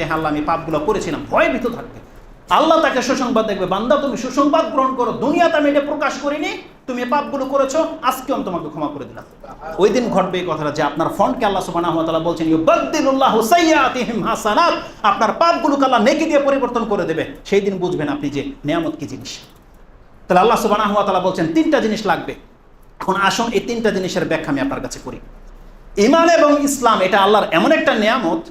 যে হ্যাঁ আল্লাহ আমি পাপগুলো করেছিলাম, ভয় ভীত থাকবে। আল্লাহ তাকে সুসংবাদ দেখবে, বান্দা, তুমি সুসংবাদ গ্রহণ করো, দুনিয়াতে আমি এটা প্রকাশ করিনি, তুমি পাপগুলো করেছ, আজকে আমি তোমাকে ক্ষমা করে দিলাম। ওই দিন ঘটবে এই কথাটা যে আপনার ফন্টকে আল্লাহ সুবহানাহু ওয়া তাআলা বলছেন, ইউবাদদিলুল্লাহু সাইয়্যাতিহিম হাসানাত আপনার পাপগুলোকে আল্লাহ নেকি দিয়ে পরিবর্তন করে দেবে। সেই দিন বুঝবেন আপনি যে নিয়ামত কি জিনিস। তাহলে আল্লাহ সুবহানাহু ওয়া তাআলা বলছেন, তিনটা জিনিস লাগবে। এখন আসুন, এই তিনটা জিনিসের ব্যাখ্যা আমি আপনার কাছে করি। ইমান এবং ইসলাম, এটা আল্লাহর এমন একটা নিয়ামত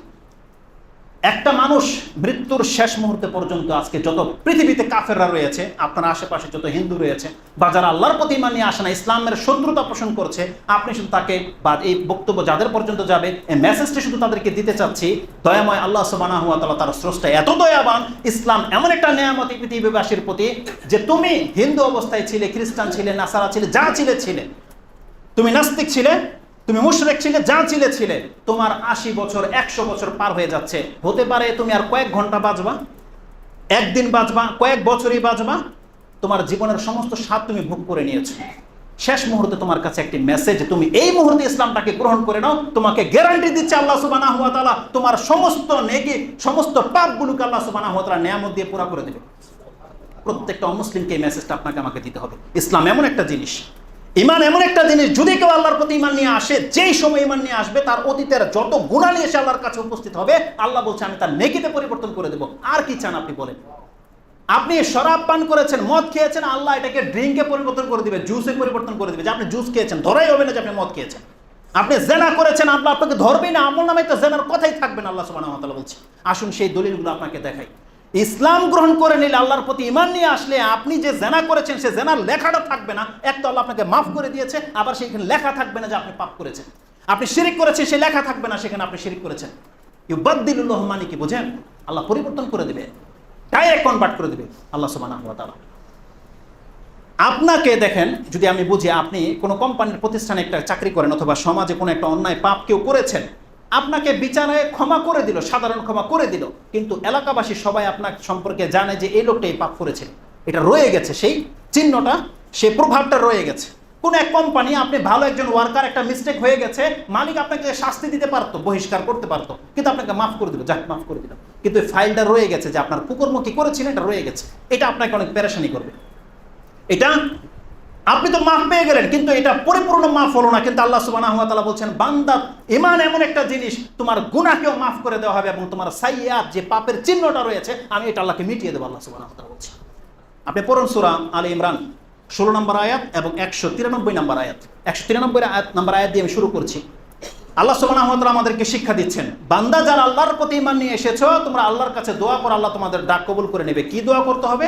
একটা মানুষ মৃত্যুর শেষ মুহূর্তে পর্যন্ত আজকে যত পৃথিবীতে কাফেররা রয়েছে, আপনার আশেপাশে যত হিন্দু রয়েছে, বা যারা আল্লাহর প্রতি ইমান নিয়ে আসে না, ইসলামের শত্রুতা পোষণ করছে, আপনি শুধু তাকে বা এই বক্তব্য যাদের পর্যন্ত যাবে, এই মেসেজটা শুধু তাদেরকে দিতে চাচ্ছি, দয়াময় আল্লাহ সুবহানাহু ওয়া তাআলা তার স্রষ্টা এত দয়াবান, ইসলাম এমন একটা নিয়ামত পৃথিবীবাসীর প্রতি যে তুমি হিন্দু অবস্থায় ছিলে, খ্রিস্টান ছিলে, নাসারা ছিলে, যা ছিলে ছিলে, তুমি নাস্তিক ছিলে তুমি মুশরেক ছিলে যা ছিলে ছিলে। তোমার আশি বছর, একশো বছর পার হয়ে যাচ্ছে। হতে পারে তুমি আর কয়েক ঘণ্টা বাঁচবা একদিন বাঁচবা কয়েক বছরই বাঁচবা তোমার জীবনের সমস্ত স্বাদ তুমি ভোগ করে নিয়েছো। শেষ মুহূর্তে তোমার কাছে একটি মেসেজ তুমি এই মুহূর্তে ইসলামটাকে গ্রহণ করে নাও। তোমাকে গ্যারান্টি দিচ্ছে আল্লাহ সুবানা ওয়া তাআলা, তোমার সমস্ত নেকি, সমস্ত পাপগুলোকে আল্লাহ সুবহানাহু ওয়া তাআলা নিয়ামত দিয়ে পুরা করে দেবে। প্রত্যেকটা অমুসলিমকে এই মেসেজটা আপনাকে আমাকে দিতে হবে। ইসলাম এমন একটা জিনিস। ইমান এমন একটা জিনিস, যদি কেউ আল্লাহর প্রতি ইমান নিয়ে আসে, যেই সময় ইমান নিয়ে আসবে, তার অতীতের যত গুণা নিয়ে এসে আল্লাহর কাছে উপস্থিত হবে, আল্লাহ বলছে, আমি তার নেকিতে পরিবর্তন করে দেবো। আর কি চান আপনি বলেন? আপনি শরাব পান করেছেন, মদ খেয়েছেন, আল্লাহ এটাকে ড্রিঙ্কে পরিবর্তন করে দিবে জুসে পরিবর্তন করে দিবে। যে আপনি জুস খেয়েছেন, ধরাই হবে না যে আপনি মদ খেয়েছেন। আপনি জেনা করেছেন, আল্লাহ আপনাকে ধরবেই না, আমল নামে তো জেনার কথাই থাকবেন আল্লাহ তাআলা বলছে। আসুন সেই দলিলগুলো আপনাকে দেখাই। ইসলাম গ্রহণ করে নিলে আল্লাহর প্রতি ইমান নিয়ে আসলে আপনি যে জেনা করেছেন, সে জেনার লেখাটা থাকবে না। এক তো আল্লাহ আপনাকে মাফ করে দিয়েছে, আবার সেখানে লেখা থাকবে না যে আপনি পাপ করেছেন। আপনি শিরিক করেছেন, সে লেখা থাকবে না, সেখানে আপনি শিরিক করেছেন। ইউবাদ্দিলুল্লাহ মানে কি বোঝেন? আল্লাহ পরিবর্তন করে দেবে ডাইরেক্ট কনভার্ট করে দেবে, আল্লাহ ওয়া আপনাকে দেখেন, যদি আমি বুঝি আপনি কোনো কোম্পানির প্রতিষ্ঠানে একটা চাকরি করেন অথবা সমাজে কোনো একটা অন্যায় পাপ কেউ করেছেন আপনাকে বিচারে ক্ষমা করে দিল, সাধারণ ক্ষমা করে দিল। কিন্তু এলাকাবাসী সবাই আপনার সম্পর্কে জানে যে এই লোকটা এই পাপ করেছে। এটা রয়ে গেছে, সেই চিহ্নটা, সে প্রভাবটা রয়ে গেছে। কোন এক কোম্পানি আপনি ভালো একজন ওয়ার্কার একটা মিস্টেক হয়ে গেছে, মালিক আপনাকে শাস্তি দিতে পারতো, বহিষ্কার করতে পারতো, কিন্তু আপনাকে মাফ করে দিল, যাক, মাফ করে দিল। কিন্তু ফাইলটা রয়ে গেছে যে আপনার কুকুরমুখী করেছিলেন, এটা রয়ে গেছে। এটা আপনাকে অনেক পেরেশানি করবে। এটা আপনি তো মাফ পেয়ে গেলেন, কিন্তু এটা পরিপূর্ণ মাফ হলো না। কিন্তু আল্লাহ সুবহানাহু ওয়া তাআলা বলছেন, বান্দা ইমান এমন একটা জিনিস, তোমার গুণাকেও মাফ করে দেওয়া হবে এবং তোমার সাইয়াত যে পাপের চিহ্নটা রয়েছে, আমি এটা আল্লাহকে মিটিয়ে দেবো, আল্লাহ তাআলা বলছে আপনি পড়ুন সূরা আলী ইমরান, ষোলো নম্বর আয়াত এবং একশো তিরানব্বই নম্বর আয়াত। একশো তিরানব্বই আয়াত, নম্বর আয়াত দিয়ে আমি শুরু করছি। আল্লাহ ওয়া আমাদেরকে শিক্ষা দিচ্ছেন, বান্দা, যারা আল্লাহর প্রতি ইমান নিয়ে এসেছ, তোমরা আল্লাহর কাছে দোয়া করো, আল্লাহ তোমাদের ডাক কবুল করে নেবে। কি দোয়া করতে হবে?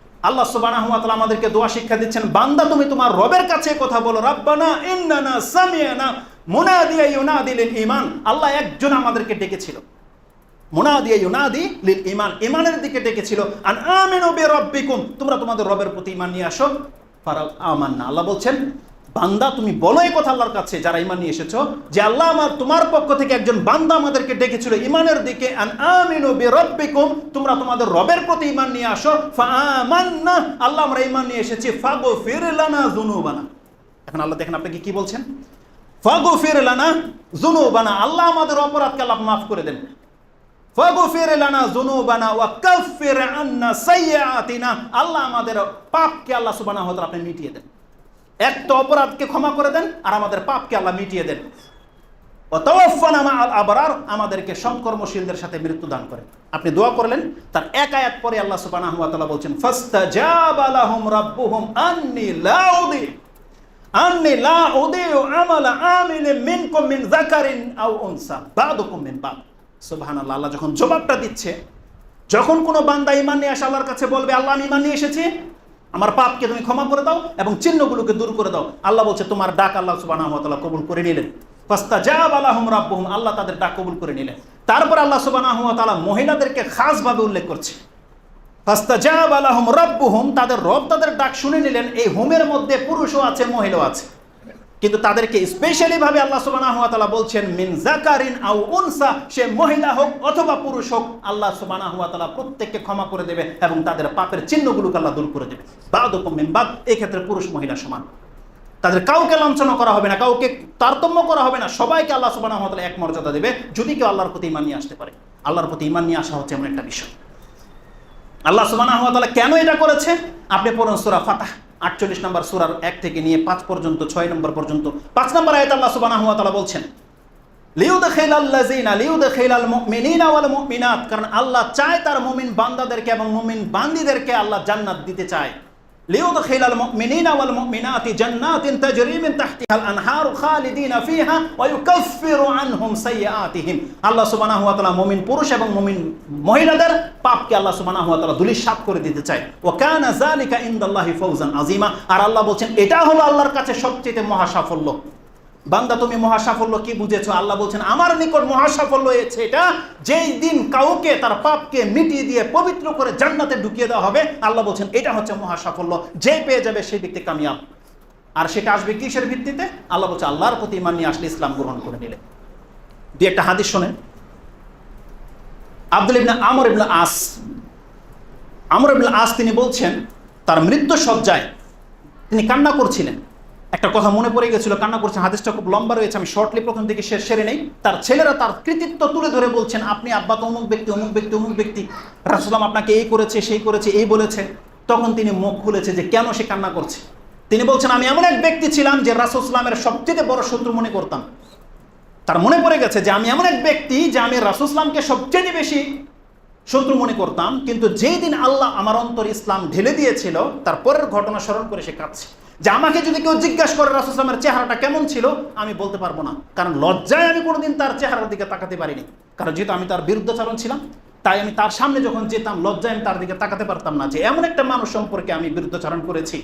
আল্লাহ সুবহানাহু ওয়া তাআলা আমাদেরকে দোয়া শিক্ষা দিচ্ছেন, বান্দা তুমি তোমার রবের কাছে কথা বলো, রাব্বানা ইন্নানা সামিআনা মুনাদিয়া ইউনাদি লিল ঈমান। আল্লাহ একজন আমাদেরকে ডেকেছিল। মুনাদিয়া ইউনাদি লিল ঈমান, ঈমানের দিকে ডেকেছিল, আন আমিনু বিরাব্বিকুম। তোমরা তোমাদের রবের প্রতি ঈমান নিয়ে আসো। ফারা আমান্না। আল্লাহ বলছেন বান্দা, তুমি বলো এই কথা আল্লাহর কাছে, যারা ইমান নিয়ে এসেছ, যে আল্লাহ আমার তোমার পক্ষ থেকে একজন বান্দা আমাদেরকে ডেকেছিল ইমানের দিকে তোমরা তোমাদের রবের প্রতি ইমান নিয়ে আসো, ফাআমান্না আল্লাহ আমরা ইমান নিয়ে এসেছি, ফাগফির লানা যুনুবানা এখন আল্লাহ দেখেন আপনাকে কি বলছেন? ফাগফির লানা যুনুবানা আল্লাহ আমাদের অপরাধকে আল্লাহ মাফ করে দেন। আল্লাহ আমাদের পাপকে আল্লাহ সুবহানাহু ওয়া তাআলা আপনি মিটিয়ে দেন। একটা অপরাধকে ক্ষমা করে দেন আর আমাদের পাপকে আল্লাহ মিটিয়ে দেন। আবরার, আমাদেরকে সৎকর্মশীলদের সাথে মৃত্যু দান করেন। আপনি দোয়া করলেন, তার এক আয়াত পরে আল্লাহ তাআলা বলছেন আন্নি আন্নি আল্লাহ যখন জবাবটা দিচ্ছে, যখন কোনো বান্দা ইমান নিয়ে আসে আল্লাহর কাছে বলবে, আল্লাহ, আমি ইমান নিয়ে এসেছি আমার পাপকে তুমি ক্ষমা করে দাও এবং চিহ্নগুলোকে দূর করে দাও। আল্লাহ বলছে, তোমার ডাক আল্লাহ তাআলা কবুল করে নিলেন। ফাস্তাজাব আলাহুম রাব্বুহুম, আল্লাহ তাদের ডাক কবুল করে নিলেন। তারপর আল্লাহ তাআলা মহিলাদেরকে খাসভাবে উল্লেখ করছে। ফাস্তাজাব আলাহুম রব্বুহুম, তাদের রব তাদের ডাক শুনে নিলেন, এই হোমের মধ্যে পুরুষও আছে, মহিলাও আছে। কিন্তু তাদেরকে স্পেশালি ভাবে আল্লাহ ওয়া বলছেন, মিন জাকারিন আও উনসা, সে মহিলা হোক অথবা পুরুষ হোক, আল্লাহ ওয়া প্রত্যেককে ক্ষমা করে দেবে এবং তাদের পাপের চিহ্নগুলোকে আল্লাহ দূর করে দেবে। বাদ, এই ক্ষেত্রে পুরুষ মহিলা সমান। তাদের কাউকে লাঞ্ছনা করা হবে না, কাউকে তারতম্য করা হবে না, সবাইকে আল্লাহ ওয়া এক মর্যাদা দেবে, যদি কেউ আল্লাহর প্রতি ইমান নিয়ে আসতে পারে। আল্লাহর প্রতি ইমান নিয়ে আসা হচ্ছে এমন একটা বিষয়। আল্লাহ ওয়া কেন এটা করেছে? আপনি পড়ুন সুরা ফাতাহ। আটচল্লিশ নম্বর সুরার এক থেকে নিয়ে পাঁচ পর্যন্ত, ছয় নম্বর পর্যন্ত, পাঁচ নম্বর আয়াত আল্লাহ সুবাহ বলছেন কারণ আল্লাহ চায় তার মুমিন বান্দাদেরকে এবং মুমিন বান্দিদেরকে আল্লাহ জান্নাত দিতে চায়। লিউদখিলাল المؤمنين والمؤمنات جنات تجري من تحتها তাহতিহাল خالدين فيها ويكفر عنهم سيئاتهم. আল্লাহ সুবহানাহু ওয়া তাআলা পুরুষ এবং মুমিন মহিলাদের পাপকে আল্লাহ সুবহানাহু ওয়া তাআলা ধূলিসাৎ করে দিতে চায়। ওয়া কানা যালিকা ইনদাল্লাহি ফাউজান আযীমা। আর আল্লাহ বলছেন, এটা হলো আল্লাহর কাছে সবচেয়ে মহা সাফল্য বান্দা, তুমি মহা সাফল্য কি বুঝেছ? আল্লাহ বলছেন, আমার নিকট মহা সাফল্য হয়েছে এটা। যেই দিন কাউকে, তার পাপকে মিটিয়ে দিয়ে পবিত্র করে জান্নাতে ঢুকিয়ে দেওয়া হবে, আল্লাহ বলছেন, এটা হচ্ছে মহা সাফল্য যে পেয়ে যাবে, সেই ব্যক্তি কামিয়াব। আর সেটা আসবে কিসের ভিত্তিতে? আল্লাহ বলছে, আল্লাহর প্রতি ইমান নিয়ে আসলে ইসলাম গ্রহণ করে নিলে। দিয়ে একটা হাদিস শোনেন। আব্দুল ইবনা আমর ইবনা আস। আমর ইবনা আস তিনি বলছেন, তার মৃত্যু সজ্জায় তিনি কান্না করছিলেন। একটা কথা মনে পড়ে গেছিল, কান্না করছেন হাদিসটা খুব লম্বা রয়েছে, আমি শর্টলি প্রথম থেকে শেষ সেরে নেই। তার ছেলেরা তার কৃতিত্ব তুলে ধরে বলছেন, আপনি আব্বা তো অমুক ব্যক্তি অমুক ব্যক্তি অমুক ব্যক্তি। রাসুলাম আপনাকে এই করেছে, সেই করেছে, এই বলেছে। তখন তিনি মুখ খুলেছে যে, কেন সে কান্না করছে? তিনি বলছেন, আমি এমন এক ব্যক্তি ছিলাম যে রাসুসলামের সবচেয়ে বড় শত্রু মনে করতাম। তার মনে পড়ে গেছে যে, আমি এমন এক ব্যক্তি যে আমি রাসুসলামকে সবচেয়ে বেশি শত্রু মনে করতাম, কিন্তু যেই দিন আল্লাহ আমার অন্তর ইসলাম ঢেলে দিয়েছিল, তার পরের ঘটনা স্মরণ করে সে কাঁদছে। যে আমাকে যদি কেউ জিজ্ঞাসা করে রাসুসলামের চেহারাটা কেমন ছিল, আমি বলতে পারব না। কারণ লজ্জায় আমি কোনোদিন তার চেহারার দিকে তাকাতে পারিনি। কারণ যেহেতু আমি তার বিরুদ্ধাচরণ ছিলাম, তাই আমি তার সামনে যখন যেতাম, লজ্জায় আমি তার দিকে তাকাতে পারতাম না যে এমন একটা মানুষ সম্পর্কে আমি বিরুদ্ধাচরণ করেছি,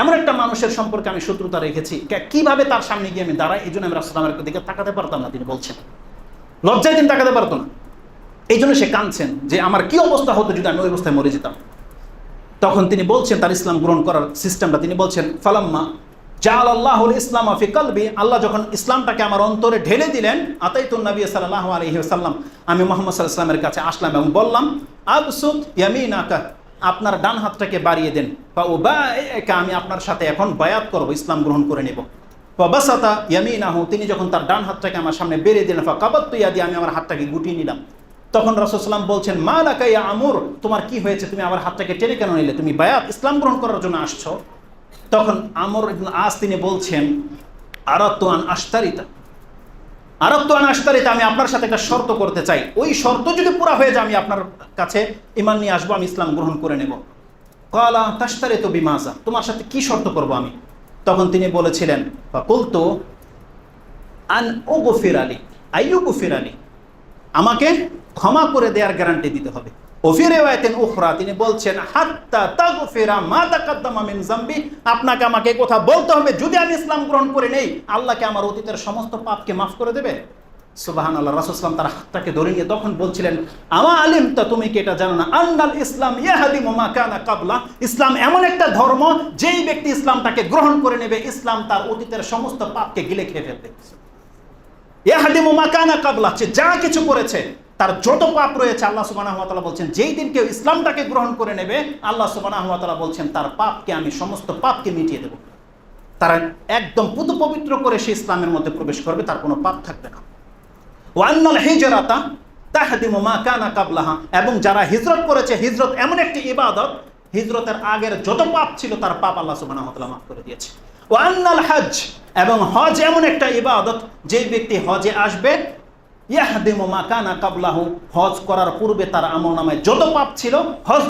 এমন একটা মানুষের সম্পর্কে আমি শত্রুতা রেখেছি কীভাবে তার সামনে গিয়ে আমি দাঁড়াই, এই জন্য আমি রাসুসলামের দিকে তাকাতে পারতাম না, তিনি বলছেন। লজ্জায় তিনি তাকাতে পারতো না। এই জন্য সে কাঁদছেন যে আমার কি অবস্থা হতো যদি আমি ওই অবস্থায় মরে যেতাম। তখন তিনি বলছেন, তার ইসলাম গ্রহণ করার সিস্টেমটা তিনি বলছেন, ফালাম্মা জাল আল্লাহুল ইসলাম আফি কলবি, আল্লাহ যখন ইসলামটাকে আমার অন্তরে ঢেলে দিলেন, আতাইতুন নবী সাল্লাহ আলহি সাল্লাম আমি মোহাম্মদ সাল্লাহ ইসলামের কাছে আসলাম এবং বললাম আবসুদ ইয়ামিন আকা আপনার ডান হাতটাকে বাড়িয়ে দেন বা ও বা আমি আপনার সাথে এখন বায়াত করব, ইসলাম গ্রহণ করে নেব। বাসাতা ইয়ামিনাহু, তিনি যখন তার ডান হাতটাকে আমার সামনে বেরিয়ে দিলেন, ফা কাবাত্তু ইয়াদি, আমি আমার হাতটাকে গুটিয়ে নিলাম। তখন রাসুলাম বলছেন, মা লাকাইয়া আমর, তোমার কি হয়েছে? তুমি আমার হাতটাকে টেনে কেন নিলে? তুমি বায়াত, ইসলাম গ্রহণ করার জন্য আসছো? তখন আমর আস তিনি বলছেন আরাত্ত আন আস্তারিতা আরাত্ত আন আস্তারিতা আমি আপনার সাথে একটা শর্ত করতে চাই। ওই শর্ত যদি পুরা হয়ে যায়, আমি আপনার কাছে ইমান নিয়ে আসব, আমি ইসলাম গ্রহণ করে নেব। কলা তাস্তারিত বিমাজা, তোমার সাথে কি শর্ত করব আমি? তখন তিনি বলেছিলেন বা কুলতো আন ও গফির আলী আইয়ু গফির আলী আমাকে ক্ষমা করে দেওয়ার গ্যারান্টি দিতে হবে। তিনি বলছেন, হাত্তা মা জামবি আপনাকে আমাকে কথা বলতে হবে, যদি আমি ইসলাম গ্রহণ করে নেই, আল্লাহকে আমার অতীতের সমস্ত পাপকে মাফ করে দেবে? সুবাহান আল্লাহ রাসুসলাম তার ধরে নিয়ে তখন বলছিলেন, আমা আলিম তা তুমি কি এটা জানো না? আন্নাল ইসলাম ইয়াহাদি মা কানা কাবলা। ইসলাম এমন একটা ধর্ম, যেই ব্যক্তি ইসলামটাকে গ্রহণ করে নেবে, ইসলাম তার অতীতের সমস্ত পাপকে গিলে খেয়ে ফেলবে। ইয়াহাদিমু মাকানা কাবলা, সে যা কিছু করেছে তার যত পাপ রয়েছে, আল্লাহ সুবহানাহু ওয়া বলছেন, যেই দিন কেউ ইসলামটাকে গ্রহণ করে নেবে, আল্লাহ সুবহানাহু ওয়া বলছেন, তার পাপকে আমি সমস্ত পাপকে মিটিয়ে দেব। তারা একদম পুতু পবিত্র করে সে ইসলামের মধ্যে প্রবেশ করবে, তার কোনো পাপ থাকবে না। ওয়ান্নাল হিজরাতা তাহদিমু মা কানা কাবলাহা, এবং যারা হিজরত করেছে, হিজরত এমন একটি ইবাদত, হিজরতের আগের যত পাপ ছিল, তার পাপ আল্লাহ তাআলা মাফ করে দিয়েছে। ওয়ান্নাল হজ এবং হজ এমন একটা ইবাদত, যেই ব্যক্তি হজে আসবে ইয়াহদিমু মা কানা কাবলাহু হজ করার পূর্বে তার আমল নামায় যত পাপ ছিল হজ